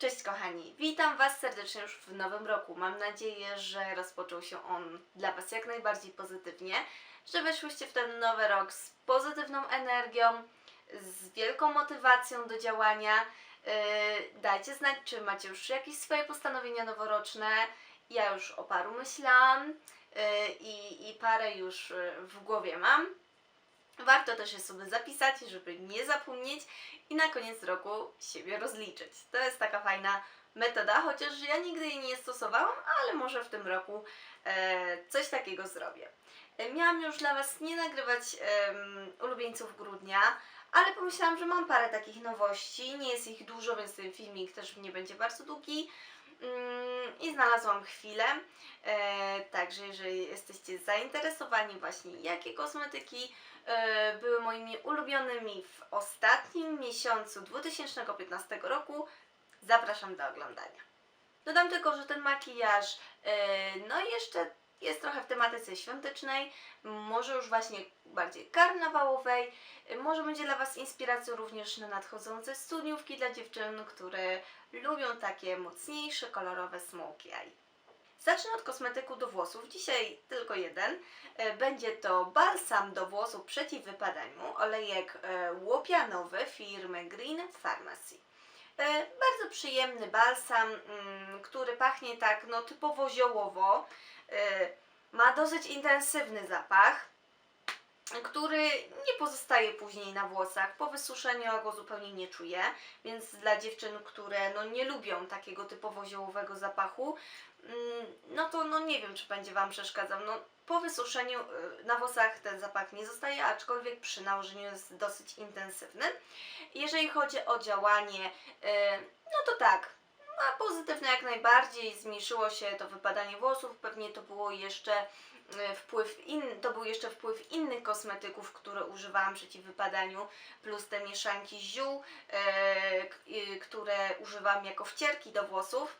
Cześć kochani, witam Was serdecznie już w nowym roku. Mam nadzieję, że rozpoczął się on dla Was jak najbardziej pozytywnie, że weszłyście w ten nowy rok z pozytywną energią, z wielką motywacją do działania. Yy, dajcie znać, czy macie już jakieś swoje postanowienia noworoczne. Ja już o paru myślałam yy, i, i parę już yy, w głowie mam. Warto też je sobie zapisać, żeby nie zapomnieć i na koniec roku siebie rozliczyć. To jest taka fajna metoda, chociaż ja nigdy jej nie stosowałam, ale może w tym roku e, coś takiego zrobię. E, miałam już dla Was nie nagrywać em, ulubieńców grudnia, ale pomyślałam, że mam parę takich nowości. Nie jest ich dużo, więc ten filmik też nie będzie bardzo długi. Mm, I znalazłam chwilę. E, także jeżeli jesteście zainteresowani właśnie jakie kosmetyki e, były moimi ulubionymi w ostatnim miesiącu 2015 roku, zapraszam do oglądania. Dodam tylko, że ten makijaż e, no jeszcze jest trochę w tematyce świątecznej, może już właśnie bardziej karnawałowej. E, Może będzie dla Was inspiracją również na nadchodzące studniówki dla dziewczyn, które lubią takie mocniejsze, kolorowe smoky eye. Zacznę od kosmetyku do włosów. Dzisiaj tylko jeden. E, Będzie to balsam do włosów przeciw wypadaniu, olejek e, łopianowy firmy Green Pharmacy. E, Bardzo przyjemny balsam, mm, który pachnie tak no, typowo ziołowo. Ma dosyć intensywny zapach, który nie pozostaje później na włosach. Po wysuszeniu ja go zupełnie nie czuję, więc dla dziewczyn, które no, nie lubią takiego typowo ziołowego zapachu, mm, no to no nie wiem, czy będzie Wam przeszkadzał. No, po wysuszeniu y, na włosach ten zapach nie zostaje, aczkolwiek przy nałożeniu jest dosyć intensywny. Jeżeli chodzi o działanie, y, no to tak, ma pozytywne jak najbardziej, zmniejszyło się to wypadanie włosów, pewnie to było jeszcze wpływ in, to był jeszcze wpływ innych kosmetyków, które używałam przeciw wypadaniu, plus te mieszanki ziół, y, y, które używam jako wcierki do włosów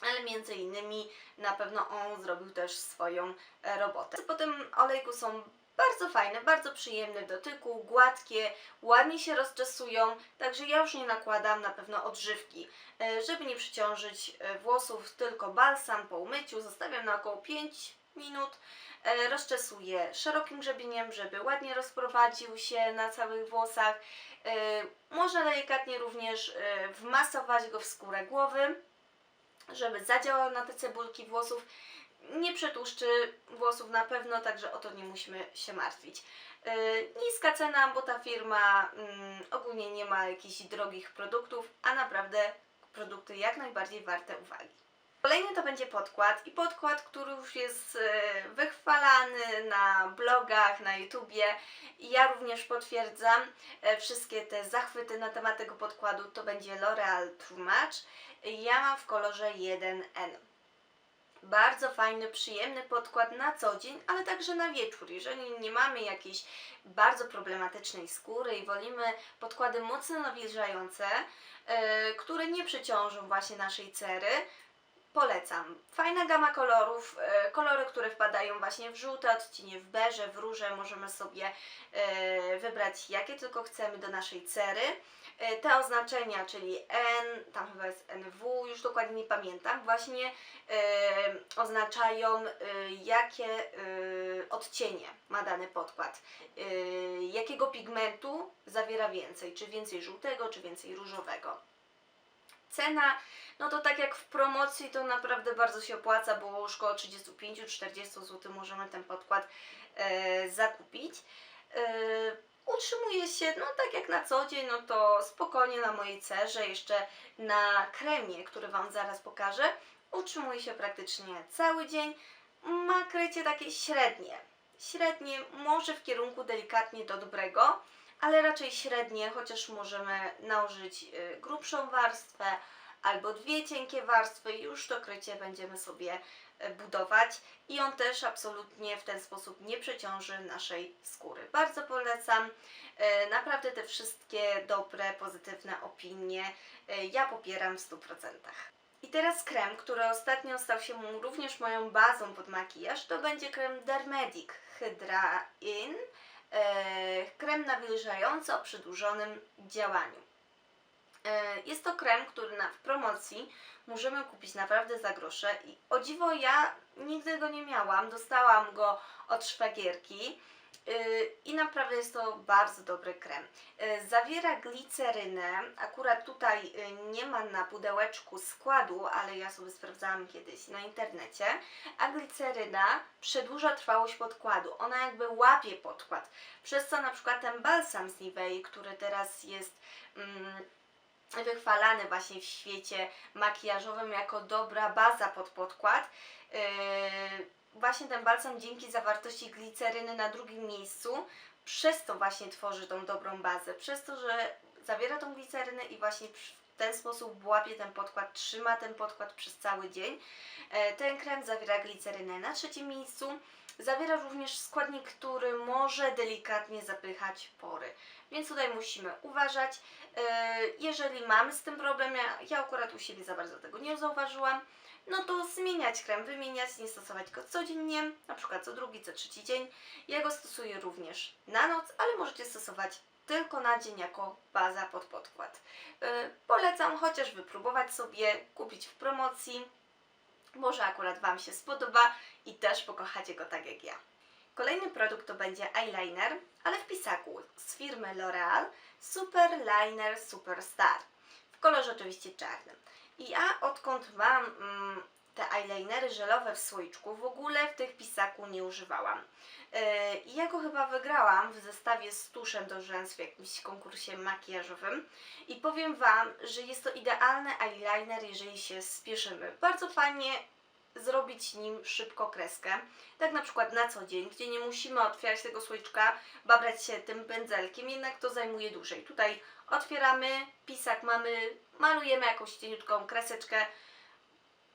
ale między innymi na pewno on zrobił też swoją e, robotę. Po tym olejku są bardzo fajne, bardzo przyjemne w dotyku, gładkie, ładnie się rozczesują, także ja już nie nakładam na pewno odżywki, e, żeby nie przyciążyć e, włosów, tylko balsam po umyciu, zostawiam na około 5 minut, e, rozczesuję szerokim grzebieniem, żeby ładnie rozprowadził się na całych włosach, E, można delikatnie również e, wmasować go w skórę głowy, żeby zadziałał na te cebulki włosów. Nie przetłuszczy włosów na pewno, także o to nie musimy się martwić. Niska cena, bo ta firma mm, ogólnie nie ma jakichś drogich produktów, a naprawdę produkty jak najbardziej warte uwagi. Kolejny to będzie podkład i podkład, który już jest e, wychwalany na blogach, na YouTubie ja również potwierdzam e, wszystkie te zachwyty na temat tego podkładu. To będzie L'Oreal True Match. Ja mam w kolorze 1N. Bardzo fajny, przyjemny podkład na co dzień, ale także na wieczór. Jeżeli nie mamy jakiejś bardzo problematycznej skóry i wolimy podkłady mocno nawilżające, e, które nie przeciążą właśnie naszej cery, polecam. Fajna gama kolorów, e, kolory, które wpadają właśnie w żółte odcienie, w beże, w róże, możemy sobie e, wybrać jakie tylko chcemy do naszej cery. E, Te oznaczenia, czyli N, tam chyba jest NW, już dokładnie nie pamiętam, właśnie oznaczają jakie odcienie ma dany podkład, jakiego pigmentu zawiera więcej, czy więcej żółtego, czy więcej różowego. Cena, no to tak jak w promocji, to naprawdę bardzo się opłaca, bo już około 35-40 zł możemy ten podkład e, zakupić. E, utrzymuje się, no tak jak na co dzień, no to spokojnie na mojej cerze, jeszcze na kremie, który Wam zaraz pokażę, utrzymuje się praktycznie cały dzień. Ma krycie takie średnie. Średnie, może w kierunku delikatnie do dobrego, ale raczej średnie, chociaż możemy nałożyć y, grubszą warstwę albo dwie cienkie warstwy już to krycie będziemy sobie y, budować i on też absolutnie w ten sposób nie przeciąży naszej skóry. Bardzo polecam. Y, Naprawdę te wszystkie dobre, pozytywne opinie y, ja popieram w 100%. I teraz krem, który ostatnio stał się również moją bazą pod makijaż, to będzie krem Dermedic Hydra In. E, krem nawilżający o przedłużonym działaniu. E, Jest to krem, który na, w promocji możemy kupić naprawdę za grosze i o dziwo ja nigdy go nie miałam, dostałam go od szwagierki yy, i naprawdę jest to bardzo dobry krem. Yy, Zawiera glicerynę, akurat tutaj yy, nie ma na pudełeczku składu, ale ja sobie sprawdzałam kiedyś na internecie, a gliceryna przedłuża trwałość podkładu, ona jakby łapie podkład, przez co na przykład ten balsam z Nivei, który teraz jest... Mm, wychwalany właśnie w świecie makijażowym jako dobra baza pod podkład. Yy, właśnie ten balsam dzięki zawartości gliceryny na drugim miejscu przez to właśnie tworzy tą dobrą bazę. Przez to, że zawiera tą glicerynę i właśnie w ten sposób łapie ten podkład, trzyma ten podkład przez cały dzień. E, Ten krem zawiera glicerynę na trzecim miejscu. Zawiera również składnik, który może delikatnie zapychać pory. Więc tutaj musimy uważać. E, Jeżeli mamy z tym problem, ja, ja akurat u siebie za bardzo tego nie zauważyłam, no to zmieniać krem, wymieniać, nie stosować go codziennie, na przykład co drugi, co trzeci dzień. Ja go stosuję również na noc, ale możecie stosować tylko na dzień jako baza pod podkład. E, Polecam chociaż wypróbować sobie, kupić w promocji. Może akurat Wam się spodoba i też pokochacie go tak jak ja. Kolejny produkt to będzie eyeliner, ale w pisaku z firmy L'Oreal Super Liner Superstar. W kolorze oczywiście czarnym. I ja odkąd mam mm, te eyelinery żelowe w słoiczku, w ogóle w tych pisaku nie używałam. Yy, I ja go chyba wygrałam w zestawie z tuszem do rzęs w jakimś konkursie makijażowym. I powiem Wam, że jest to idealny eyeliner, jeżeli się spieszymy. Bardzo fajnie zrobić nim szybko kreskę. Tak na przykład na co dzień, gdzie nie musimy otwierać tego słoiczka, babrać się tym pędzelkiem, jednak to zajmuje dłużej. Tutaj otwieramy, pisak mamy, malujemy jakąś cieniutką kreseczkę.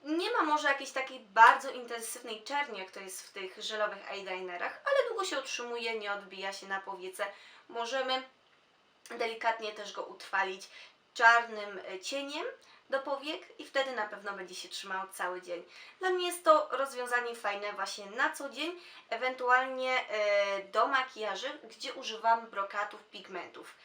Nie ma może jakiejś takiej bardzo intensywnej czerni, jak to jest w tych żelowych eyelinerach, ale długo się utrzymuje, nie odbija się na powiece. Możemy delikatnie też go utrwalić czarnym e, cieniem do powiek i wtedy na pewno będzie się trzymał cały dzień. Dla mnie jest to rozwiązanie fajne właśnie na co dzień, ewentualnie e, do makijaży, gdzie używam brokatów, pigmentów.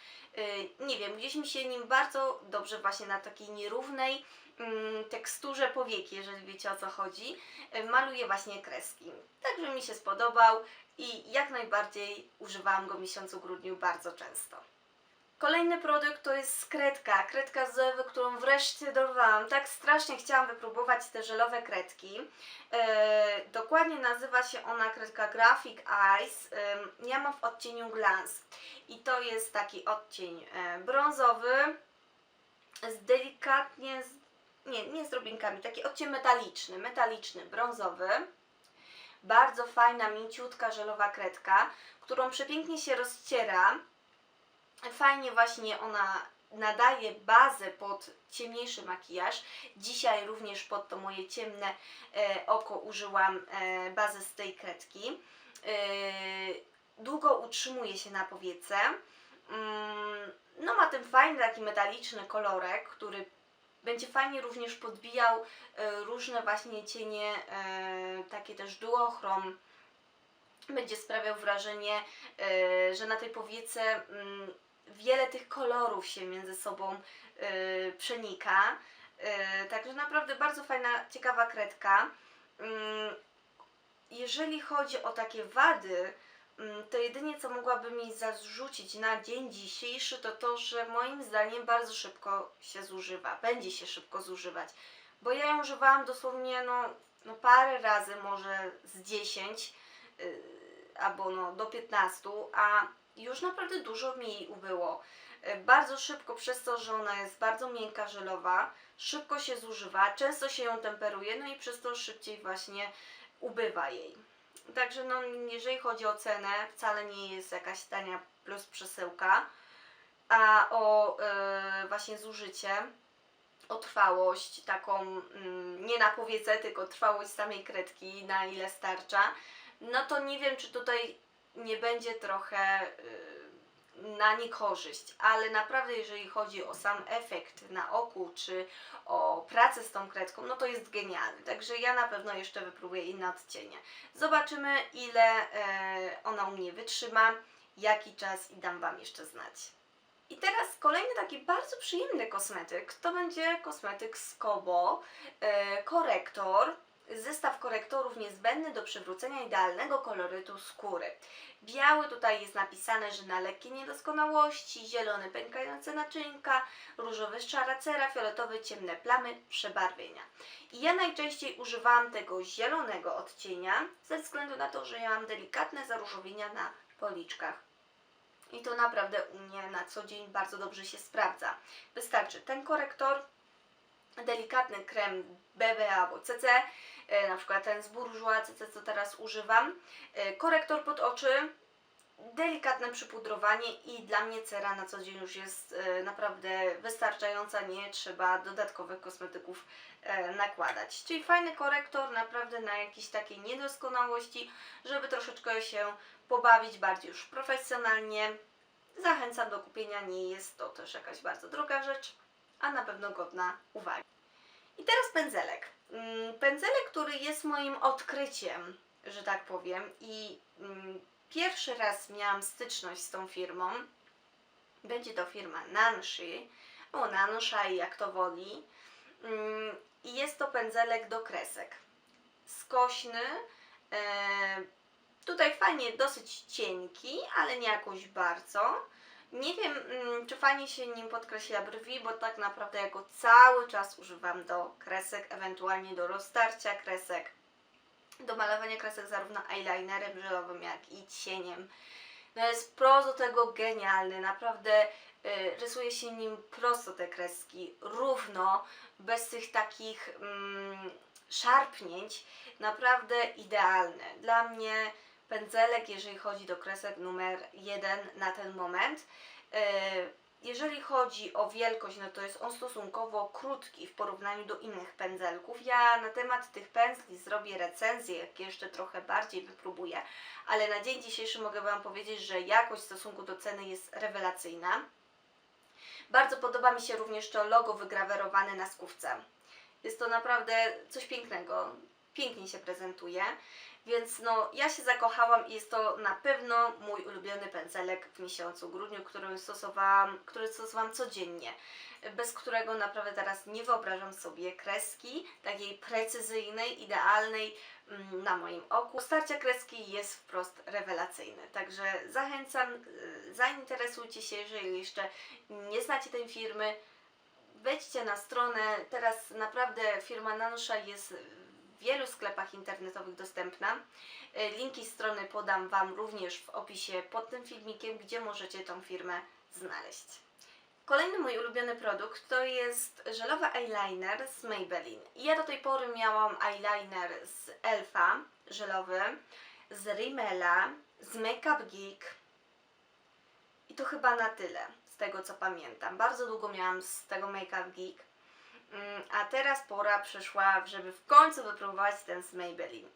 E, nie wiem, gdzieś mi się nim bardzo dobrze właśnie na takiej nierównej mm, teksturze powieki, jeżeli wiecie o co chodzi, e, maluję właśnie kreski. Także mi się spodobał i jak najbardziej używałam go w miesiącu grudniu bardzo często. Kolejny produkt to jest kredka, kredka z Ewy, którą wreszcie dorwałam. Tak strasznie chciałam wypróbować te żelowe kredki. E, dokładnie nazywa się ona kredka Graphic Eyes. E, ja mam w odcieniu Glance. I to jest taki odcień e, brązowy z delikatnie, z, nie, nie z drobinkami, taki odcień metaliczny, metaliczny, brązowy. Bardzo fajna, mięciutka, żelowa kredka, którą przepięknie się rozciera fajnie właśnie ona nadaje bazę pod ciemniejszy makijaż. Dzisiaj również pod to moje ciemne e, oko użyłam e, bazę z tej kredki. E, długo utrzymuje się na powiece. Mm, no ma ten fajny taki metaliczny kolorek, który będzie fajnie również podbijał różne właśnie cienie, takie też duochrom. Będzie sprawiał wrażenie, że na tej powiece mm, wiele tych kolorów się między sobą y, przenika. Y, także naprawdę bardzo fajna, ciekawa kredka. Ym, jeżeli chodzi o takie wady, ym, to jedynie co mogłabym mi zarzucić na dzień dzisiejszy, to to, że moim zdaniem bardzo szybko się zużywa. Będzie się szybko zużywać. Bo ja ją używałam dosłownie no, no parę razy, może z 10 y, albo no do 15, a już naprawdę dużo mi jej ubyło. E, Bardzo szybko, przez to, że ona jest bardzo miękka, żelowa, szybko się zużywa, często się ją temperuje, no i przez to szybciej właśnie ubywa jej. Także no, jeżeli chodzi o cenę, wcale nie jest jakaś tania plus przesyłka, a o e, właśnie zużycie, o trwałość taką, mm, nie na powiece, tylko trwałość samej kredki, na ile starcza, no to nie wiem, czy tutaj nie będzie trochę y, na niekorzyść, ale naprawdę jeżeli chodzi o sam efekt na oku, czy o pracę z tą kredką, no to jest genialny. Także ja na pewno jeszcze wypróbuję inne odcienie. Zobaczymy ile e, ona u mnie wytrzyma, jaki czas i dam Wam jeszcze znać. I teraz kolejny taki bardzo przyjemny kosmetyk to będzie kosmetyk z Kobo, e, korektor, zestaw korektorów niezbędny do przywrócenia idealnego kolorytu skóry. Biały tutaj jest napisane, że na lekkie niedoskonałości, zielony pękające naczynka, różowy szara cera, fioletowy ciemne plamy, przebarwienia. I ja najczęściej używałam tego zielonego odcienia ze względu na to, że ja mam delikatne zaróżowienia na policzkach. I to naprawdę u mnie na co dzień bardzo dobrze się sprawdza. Wystarczy ten korektor, delikatny krem BB albo CC, e, na przykład ten z Bourjois CC, co teraz używam, e, korektor pod oczy, delikatne przypudrowanie i dla mnie cera na co dzień już jest e, naprawdę wystarczająca, nie trzeba dodatkowych kosmetyków nakładać. Czyli fajny korektor naprawdę na jakieś takie niedoskonałości, żeby troszeczkę się pobawić bardziej już profesjonalnie. Zachęcam do kupienia, nie jest to też jakaś bardzo droga rzecz, a na pewno godna uwagi. I teraz pędzelek. Mm, Pędzelek, który jest moim odkryciem, że tak powiem, i mm, pierwszy raz miałam styczność z tą firmą. Będzie to firma Nanshi, o Nanushai, jak to woli. Mm, I jest to pędzelek do kresek. Skośny, e, Tutaj fajnie, dosyć cienki, ale nie jakoś bardzo. Nie wiem, mm, czy fajnie się nim podkreśla brwi, bo tak naprawdę ja go cały czas używam do kresek, ewentualnie do roztarcia kresek, do malowania kresek zarówno eyelinerem żelowym, jak i cieniem. No jest pro do tego genialny, naprawdę y, rysuje się nim prosto te kreski, równo, bez tych takich mm, szarpnięć, naprawdę idealny. Dla mnie pędzelek, jeżeli chodzi do kresek numer jeden na ten moment. E, Jeżeli chodzi o wielkość, no to jest on stosunkowo krótki w porównaniu do innych pędzelków. Ja na temat tych pędzli zrobię recenzję, jak jeszcze trochę bardziej wypróbuję, ale na dzień dzisiejszy mogę Wam powiedzieć, że jakość w stosunku do ceny jest rewelacyjna. Bardzo podoba mi się również to logo wygrawerowane na skówce. Jest to naprawdę coś pięknego. Pięknie się prezentuje. Więc no, ja się zakochałam i jest to na pewno mój ulubiony pędzelek w miesiącu grudniu, który stosowałam, który stosowałam codziennie. Bez którego naprawdę teraz nie wyobrażam sobie kreski takiej precyzyjnej, idealnej mm, na moim oku. Starcia kreski jest wprost rewelacyjny. Także zachęcam, y, zainteresujcie się, jeżeli jeszcze nie znacie tej firmy, wejdźcie na stronę. Teraz naprawdę firma Nanusza jest w wielu sklepach internetowych dostępna. E, Linki strony podam Wam również w opisie pod tym filmikiem, gdzie możecie tą firmę znaleźć. Kolejny mój ulubiony produkt to jest żelowy eyeliner z Maybelline. Ja do tej pory miałam eyeliner z Elfa żelowy, z Rimmela, z Makeup Geek i to chyba na tyle z tego co pamiętam. Bardzo długo miałam z tego Makeup Geek. Mm, A teraz pora przyszła, żeby w końcu wypróbować ten z Maybelline.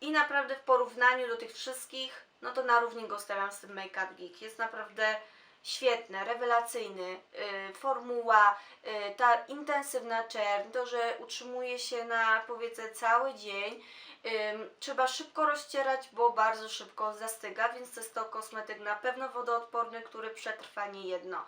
I naprawdę w porównaniu do tych wszystkich, no to na równi go stawiam z tym Makeup Geek. Jest naprawdę świetny, rewelacyjny. Yy, formuła, yy, ta intensywna czerń, to, że utrzymuje się na powiedzmy cały dzień. Ym, trzeba szybko rozcierać, bo bardzo szybko zastyga, więc to jest to kosmetyk na pewno wodoodporny, który przetrwa nie jedno.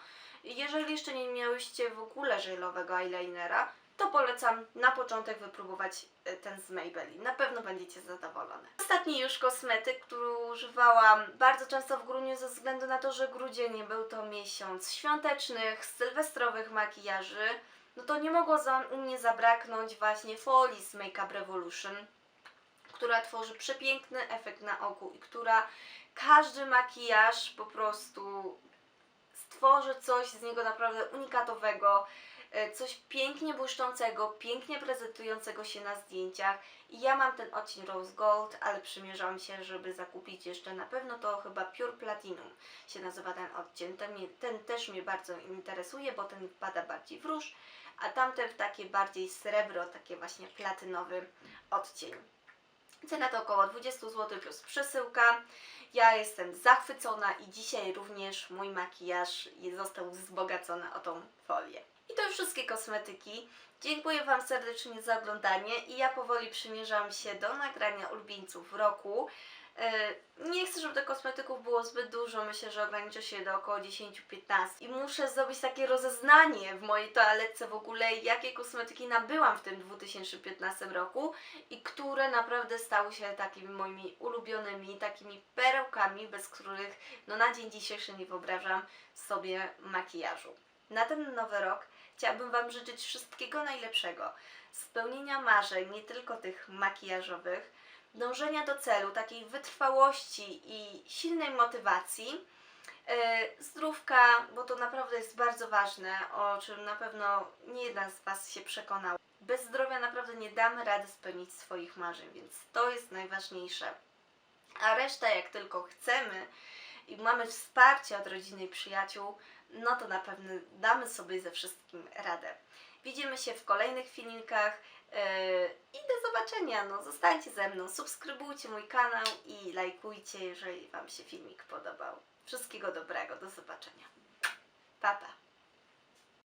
Jeżeli jeszcze nie miałyście w ogóle żelowego eyelinera, to polecam na początek wypróbować e, ten z Maybelline. Na pewno będziecie zadowolone. Ostatni już kosmetyk, który używałam bardzo często w grudniu ze względu na to, że grudzień był to miesiąc świątecznych, sylwestrowych makijaży, no to nie mogło za, u mnie zabraknąć właśnie folii z Makeup Revolution, która tworzy przepiękny efekt na oku i która każdy makijaż po prostu stworzy coś z niego naprawdę unikatowego, e, coś pięknie błyszczącego, pięknie prezentującego się na zdjęciach. I ja mam ten odcień Rose Gold, ale przymierzam się, żeby zakupić jeszcze na pewno to chyba Pure Platinum się nazywa ten odcień. Ten, ten też mnie bardzo interesuje, bo ten wpada bardziej w róż, a tamten w takie bardziej srebro, takie właśnie platynowy odcień. Cena to około 20 zł plus przesyłka. Ja jestem zachwycona i dzisiaj również mój makijaż został wzbogacony o tą folię. I to już wszystkie kosmetyki. Dziękuję Wam serdecznie za oglądanie i ja powoli przymierzam się do nagrania ulubieńców roku. Yy, Nie chcę, żeby tych kosmetyków było zbyt dużo. Myślę, że ograniczę się do około 10-15. I muszę zrobić takie rozeznanie w mojej toaletce w ogóle, jakie kosmetyki nabyłam w tym 2015 roku i które naprawdę stały się takimi moimi ulubionymi, takimi perełkami, bez których no na dzień dzisiejszy nie wyobrażam sobie makijażu. Na ten nowy rok chciałabym Wam życzyć wszystkiego najlepszego. Spełnienia marzeń, nie tylko tych makijażowych, dążenia do celu, takiej wytrwałości i silnej motywacji. Yy, Zdrówka, bo to naprawdę jest bardzo ważne, o czym na pewno nie jedna z Was się przekonała. Bez zdrowia naprawdę nie damy rady spełnić swoich marzeń, więc to jest najważniejsze. A reszta, jak tylko chcemy i mamy wsparcie od rodziny i przyjaciół, no to na pewno damy sobie ze wszystkim radę. Widzimy się w kolejnych filmikach yy, i do zobaczenia. No, zostańcie ze mną, subskrybujcie mój kanał i lajkujcie, jeżeli Wam się filmik podobał. Wszystkiego dobrego, do zobaczenia. Pa, pa.